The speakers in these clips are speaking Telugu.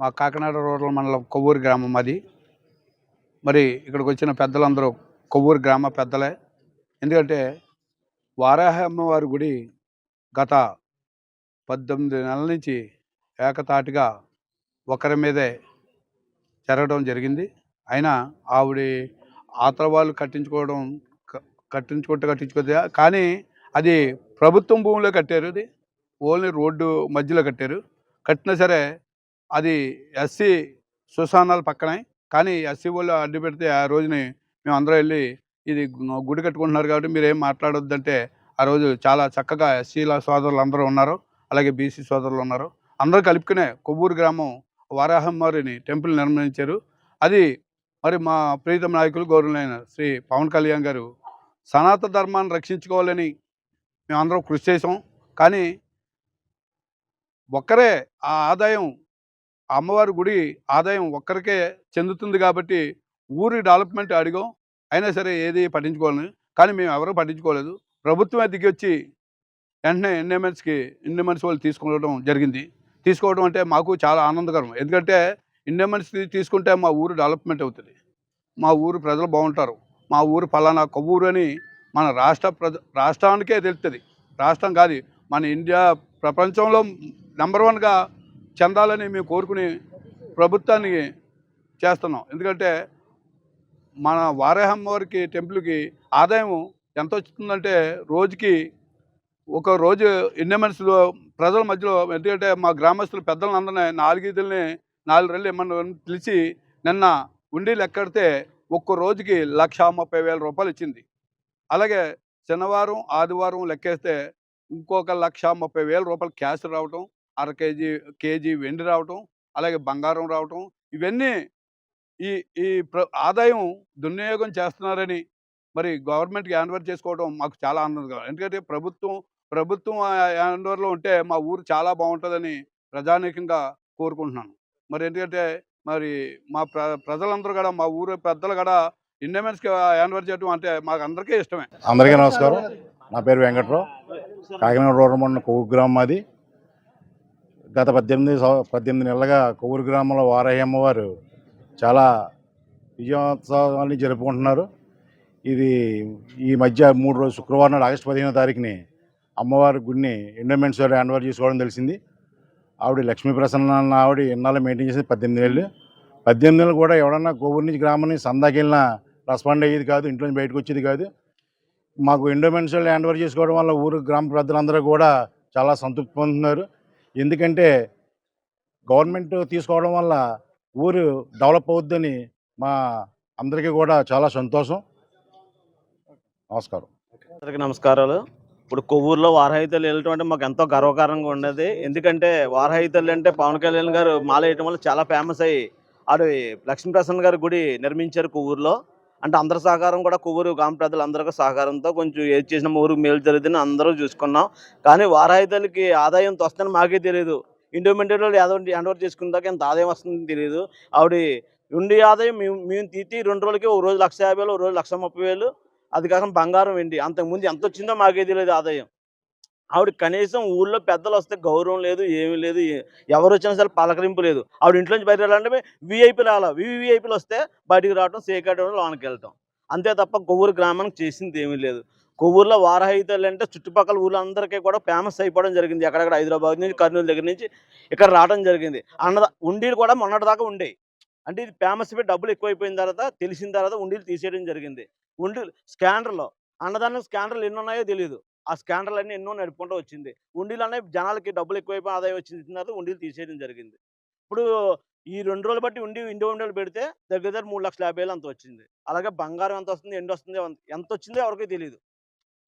మా కాకినాడ రూరల్ మండలం కొవ్వూరు గ్రామం అది. మరి ఇక్కడికి వచ్చిన పెద్దలందరూ కొవ్వూరు గ్రామ పెద్దలే. ఎందుకంటే వారాహ అమ్మవారి గుడి గత పద్దెనిమిది నెలల నుంచి ఏకతాటిగా ఒకరి మీదే జరగడం జరిగింది. అయినా ఆవిడ ఆతరవాళ్ళు కట్టించుకోవడం కట్టించుకుంటే కట్టించుకుంటూ కట్టించుకోదే కానీ అది ప్రభుత్వం భూమిలో కట్టారు అది. ఓన్లీ రోడ్డు మధ్యలో కట్టారు. కట్టినా సరే అది ఎస్సీ శ్మశానాల పక్కనే. కానీ ఎస్సీ వాళ్ళు అడ్డు పెడితే ఆ రోజుని మేము అందరం వెళ్ళి ఇది గుడి కట్టుకుంటున్నారు కాబట్టి మీరు ఏం మాట్లాడొద్దంటే ఆ రోజు చాలా చక్కగా ఎస్సీల సోదరులు అందరూ ఉన్నారు. అలాగే బీసీ సోదరులు ఉన్నారు. అందరూ కలుపుకునే కొవ్వూరు గ్రామం వారాహమ్మారిని టెంపుల్ నిర్మించారు. అది మరి మా ప్రీతం నాయకులు గౌరవులైన శ్రీ పవన్ కళ్యాణ్ గారు సనాతన ధర్మాన్ని రక్షించుకోవాలని మేమందరం కృషి చేసాం కానీ ఒక్కరే ఆ ఆదాయం అమ్మవారి గుడి ఆదాయం ఒక్కరికే చెందుతుంది కాబట్టి ఊరి డెవలప్మెంట్ అడిగాం. అయినా సరే ఏది పట్టించుకోవాలని. కానీ మేము ఎవరూ పట్టించుకోలేదు. ప్రభుత్వమే దిగి వచ్చి వెంటనే ఎండోమెంట్స్కి ఇండిమెంట్స్ వాళ్ళు తీసుకోవడం జరిగింది. తీసుకోవడం అంటే మాకు చాలా ఆనందకరం. ఎందుకంటే ఎండోమెంట్స్ తీసుకుంటే మా ఊరు డెవలప్మెంట్ అవుతుంది. మా ఊరు ప్రజలు బాగుంటారు. మా ఊరు పలానా కొవ్వూరు అని మన రాష్ట్ర ప్రజ రాష్ట్రానికే తెలుస్తుంది రాష్ట్రం కాదు. మన ఇండియా ప్రపంచంలో నెంబర్ వన్గా చెందాలని మేము కోరుకుని ప్రభుత్వాన్ని చేస్తున్నాం. ఎందుకంటే మన వారాహమ్మవారికి టెంపుల్కి ఆదాయం ఎంత వస్తుందంటే రోజుకి ఒక రోజు ఎన్ని మనుషులు ప్రజల మధ్యలో ఎందుకంటే మా గ్రామస్తులు పెద్దలందరినీ నాలుగీదుల్ని నాలుగు రెళ్ళు ఇమ్మని పిలిచి నిన్న ఉండి లెక్కడితే ఒక్క రోజుకి లక్ష ముప్పై వేల రూపాయలు ఇచ్చింది. అలాగే శనివారం ఆదివారం లెక్కేస్తే ఇంకొక లక్ష ముప్పై వేల రూపాయలు క్యాష్ రావటం అర కేజీ కేజీ వెండి రావటం అలాగే బంగారం రావటం ఇవన్నీ ఈ ఈ ప్ర ఆదాయం దుర్వినియోగం చేస్తున్నారని మరి గవర్నమెంట్కి హ్యాండ్ఓవర్ చేసుకోవడం మాకు చాలా ఆనందంగా ఎందుకంటే ప్రభుత్వం ప్రభుత్వం హ్యాండ్ఓవర్లో ఉంటే మా ఊరు చాలా బాగుంటుందని ప్రజానీకంగా కోరుకుంటున్నాను. మరి ఎందుకంటే మరి మా ప్ర ప్రజలందరూ కూడా మా ఊరు పెద్దలు కూడా ఇండియమెన్స్కి హ్యాండ్ఓవర్ చేయడం అంటే మాకు అందరికీ ఇష్టమే. అందరికీ నమస్కారం. నా పేరు వెంకట్రావు. కాకినాడ రోడ్డు మొన్న కొవ్వూరు గ్రామం గత పద్దెనిమిది పద్దెనిమిది నెలలుగా కొవ్వూరు గ్రామంలో వారాహి అమ్మవారు చాలా విజయోత్సవాన్ని జరుపుకుంటున్నారు. ఇది ఈ మధ్య మూడు రోజు శుక్రవారం నాడు ఆగస్టు పదిహేనో తారీఖుని అమ్మవారి గుడిని ఎండోమెంట్స్ వారు హ్యాండ్ ఓవర్ చేసుకోవడం తెలిసింది. ఆవిడ లక్ష్మీ ప్రసన్న అన్న ఆవిడ ఎన్నాళ్ళు మెయింటైన్ చేసింది? పద్దెనిమిది ఏళ్ళు పద్దెనిమిది ఏళ్ళు కూడా ఎవడన్నా కొవ్వూరు నుంచి గ్రామం నుంచి సందాకి వెళ్ళినా రెస్పాండ్ అయ్యేది కాదు ఇంట్లో నుంచి బయటకు వచ్చేది కాదు. మాకు ఎండోమెంట్స్ హ్యాండ్ ఓవర్ చేసుకోవడం వల్ల ఊరు గ్రామ ప్రజలందరూ కూడా చాలా సంతృప్తి పొందుతున్నారు. ఎందుకంటే గవర్నమెంట్ తీసుకోవడం వల్ల ఊరు డెవలప్ అవుద్దని మా అందరికీ కూడా చాలా సంతోషం. నమస్కారం. అందరికీ నమస్కారాలు. ఇప్పుడు కొవ్వూరులో వారహితలు వెళ్ళటం అంటే మాకు ఎంతో గర్వకారంగా ఉండేది. ఎందుకంటే వారహితలు అంటే పవన్ కళ్యాణ్ గారు మాల వేయటం వల్ల చాలా ఫేమస్ అయ్యి ఆడు లక్ష్మీప్రసన్న గారి గుడి నిర్మించారు కొవ్వూరులో. అంటే అందరి సహకారం కూడా కొవ్వూరు గ్రామ ప్రజలందరికీ సహకారంతో కొంచెం ఏది చేసిన మా ఊరికి మేలు జరుగుతుందని అందరూ చూసుకున్నాం. కానీ వారాహితలకి ఆదాయం వస్తుందని మాకే తెలియదు ఇండిపెండెంట్ ఏదో హ్యాండ్ చేసుకున్న దాకా ఎంత ఆదాయం వస్తుందని తెలియదు ఆవిడ ఉండి ఆదాయం మేము మేము తీతి రెండు రోజులకి ఒక రోజు లక్ష యాభై వేలు ఒక రోజు లక్ష ముప్పై వేలు. అది కాకుండా బంగారం వెండి. అంతకుముందు ఎంత వచ్చిందో మాకే తెలియదు ఆదాయం. ఆవిడ కనీసం ఊళ్ళో పెద్దలు వస్తే గౌరవం లేదు ఏమీ లేదు ఎవరు వచ్చినా సరే పలకరింపు లేదు. ఆవిడ ఇంట్లోంచి బయట వెళ్ళాలంటే వీఐపీలు రావాలి వివిఐపీలు వస్తే బయటికి రావడం సేకట్టడం లోనకి వెళ్ళటం. అంతే తప్ప కొవ్వూరు గ్రామానికి చేసింది ఏమీ లేదు. కొవ్వూరులో వారహితలు అంటే చుట్టుపక్కల ఊళ్ళందరికీ కూడా ఫేమస్ అయిపోవడం జరిగింది. ఎక్కడెక్కడ హైదరాబాద్ నుంచి కర్నూలు దగ్గర నుంచి ఇక్కడ రావడం జరిగింది. అన్నద ఉండీలు కూడా మొన్నటిదాకా ఉండేవి అంటే ఇది ఫేమస్ పోయి డబ్బులు ఎక్కువైపోయిన తర్వాత తెలిసిన తర్వాత ఉండీలు తీసేయడం జరిగింది. ఉండి స్కానర్లో అన్నదానం స్కానర్లు ఎన్ని ఉన్నాయో తెలియదు ఆ స్కాండల్ అన్ని ఎన్నో నడుపుకుంటూ వచ్చింది. ఉండీలు జనాలకి డబ్బులు ఎక్కువైపోయి ఆదాయం వచ్చింది తర్వాత ఉండీలు తీసేయడం జరిగింది. ఇప్పుడు ఈ రెండు రోజులు బట్టి ఉండి ఇండి ఉండేలు పెడితే దగ్గర దగ్గర మూడు లక్షల యాభై వేలు అంత వచ్చింది. అలాగే బంగారం ఎంత వస్తుంది ఎండు వస్తుంది ఎంత వచ్చిందో ఎవరికి తెలియదు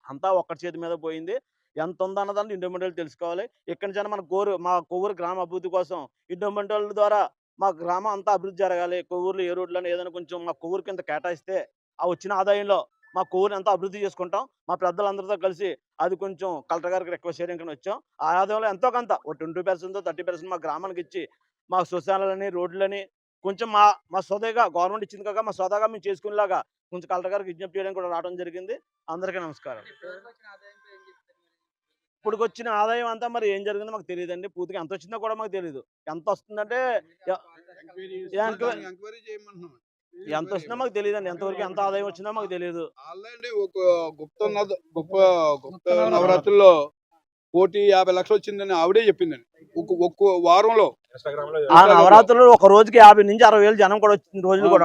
అంతా ఒక్కటి చేతి మీద పోయింది. ఎంత ఉందో అన్నదాన్ని తెలుసుకోవాలి. ఇక్కడి నుంచి మన కోరు మా కొవ్వూరు గ్రామ అభివృద్ధి కోసం ఇండిపెండెంట్ ద్వారా మా గ్రామం అంతా అభివృద్ధి జరగాలి. కొవ్వూరులో ఏ రోడ్లను ఏదైనా కొంచెం మా కొవ్వూరు కింద కేటాయిస్తే ఆ వచ్చిన ఆదాయంలో మా కొవ్వూరు అంతా అభివృద్ధి చేసుకుంటాం. మా పెద్దలందరితో కలిసి అది కొంచెం కలెక్టర్ గారికి రిక్వెస్ట్ చేయడానికి వచ్చాం. ఆ ఆదాయంలో ఎంతో కొంత ఒక ట్వంటీ పర్సెంట్ థర్టీ పర్సెంట్ మా గ్రామానికి ఇచ్చి మా శ్మశానాలని రోడ్లని కొంచెం మా మా సొదగా గవర్నమెంట్ ఇచ్చింది కాక మా సొదగా మేము చేసుకునేలాగా కొంచెం కలెక్టర్ గారికి విజ్ఞప్తి చేయడానికి కూడా రావడం జరిగింది. అందరికీ నమస్కారం. ఇప్పటికొచ్చిన ఆదాయం అంతా మరి ఏం జరిగిందో మాకు తెలియదండి. పూర్తిగా ఎంత వచ్చిందో కూడా మాకు తెలియదు ఎంత వస్తుందంటే ఎంత వస్తుందో మాకు తెలియదండి. ఎంతవరకు ఎంత ఆదాయం వచ్చిందో మాకు తెలియదు. ఆల్రెడీ ఒక గుప్త గొప్ప గుప్త నవరాత్రుల్లో. కోటి యాభై లక్షలు వచ్చిందని ఆవిడే చెప్పిందండి. ఒక్క ఒక్క వారంలో. ఆ నవరాత్రులు ఒక రోజుకి యాభై నుంచి అరవై వేలు జనం కూడా వచ్చిన రోజులు కూడా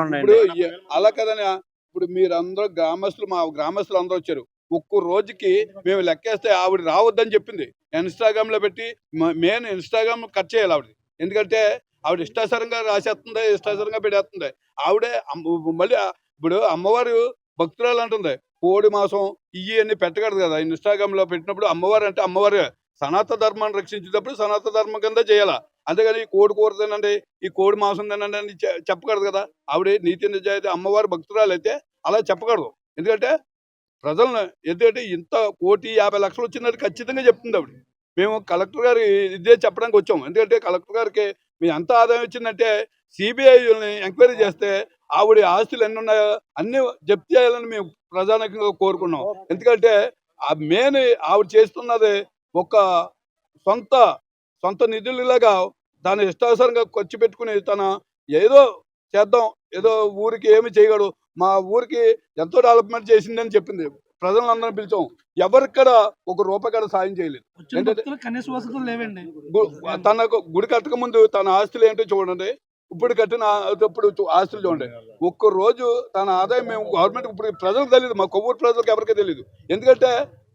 ఎ- అలా కదని ఇప్పుడు మీరు అందరూ గ్రామస్తులు మా గ్రామస్తులు అందరూ వచ్చారు. ఒక్క రోజుకి మేము లెక్కేస్తే ఆవిడ రావద్దని చెప్పింది. ఇన్స్టాగ్రామ్లో పెట్టి మెయిన్ ఇన్స్టాగ్రామ్ కట్ చేయాలి ఆవిడ ఎందుకంటే ఆవిడ ఇష్టాసరంగా రాసేస్తుంది ఇష్టాసరంగా పెట్టేస్తుంది ఆవిడే మళ్ళీ ఇప్పుడు అమ్మవారు భక్తురాలు అంటుంది కోడి మాసం ఇవి అన్ని పెట్టకూడదు కదా. ఇన్స్టాగ్రామ్లో పెట్టినప్పుడు అమ్మవారు అంటే అమ్మవారు. సనాతన ధర్మాన్ని రక్షించేటప్పుడు సనాతన ధర్మం కింద చేయాలా? అంతేగాని ఈ కోడి కూర తినండి ఈ కోడి మాంసం తినండి అని చెప్పకూడదు కదా. ఆవిడ నీతి నిజాయితీ అమ్మవారి భక్తురాలు అయితే అలా చెప్పకూడదు. ఎందుకంటే ప్రజలను ఎందుకంటే ఇంత కోటి యాభై లక్షలు వచ్చిందంటే ఖచ్చితంగా చెప్తుంది ఆవిడ. మేము కలెక్టర్ గారు ఇదే చెప్పడానికి వచ్చాం. ఎందుకంటే కలెక్టర్ గారికి మీ ఎంత ఆదాయం వచ్చిందంటే సిబిఐని ఎంక్వైరీ చేస్తే ఆవిడ ఆస్తులు ఎన్ని ఉన్నాయో అన్ని జప్తి చేయాలని మేము ప్రధానంగా కోరుకున్నాం. ఎందుకంటే ఆ మెయిన్ ఆవిడ చేస్తున్నది ఒక సొంత సొంత నిధులలాగా దాని ఇష్టానుసారంగా ఖర్చు పెట్టుకుని తన ఏదో చేద్దాం ఏదో ఊరికి ఏమి చేయగలడు మా ఊరికి ఎంతో డెవలప్మెంట్ చేసిందని చెప్పింది. ప్రజలందరినీ పిలిచాం ఎవరిక్కడ ఒక రూపాయి కూడా సాయం చేయలేదు. ఏంటంటే- తనకు గుడి కట్టక ముందు తన ఆస్తులు ఏంటో చూడండి. ఇప్పుడు కట్టిన ఇప్పుడు ఆస్తులు చూడండి. ఒక్క రోజు తన ఆదాయం మేము గవర్నమెంట్ ఇప్పుడు ప్రజలకు తెలియదు మా కొవ్వూరు ప్రజలకు ఎవరికీ తెలియదు ఎందుకంటే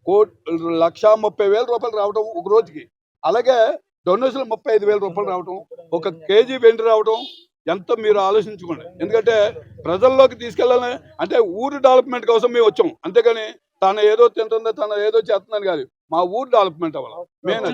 కోట్ లక్ష ముప్పై వేల రూపాయలు రావడం ఒక రోజుకి. అలాగే డొనేషన్ ముప్పై ఐదు వేల రూపాయలు రావడం ఒక కేజీ వెండి రావడం ఎంత మీరు ఆలోచించుకోండి. ఎందుకంటే ప్రజల్లోకి తీసుకెళ్ళాలని అంటే ఊరు డెవలప్మెంట్ కోసం మేము వచ్చాం. అంతేగాని తను ఏదో తింటుందో తను ఏదో చేస్తుందని కాదు. మా ఊరు డెవలప్మెంట్ అవ్వాలి. మెయిన్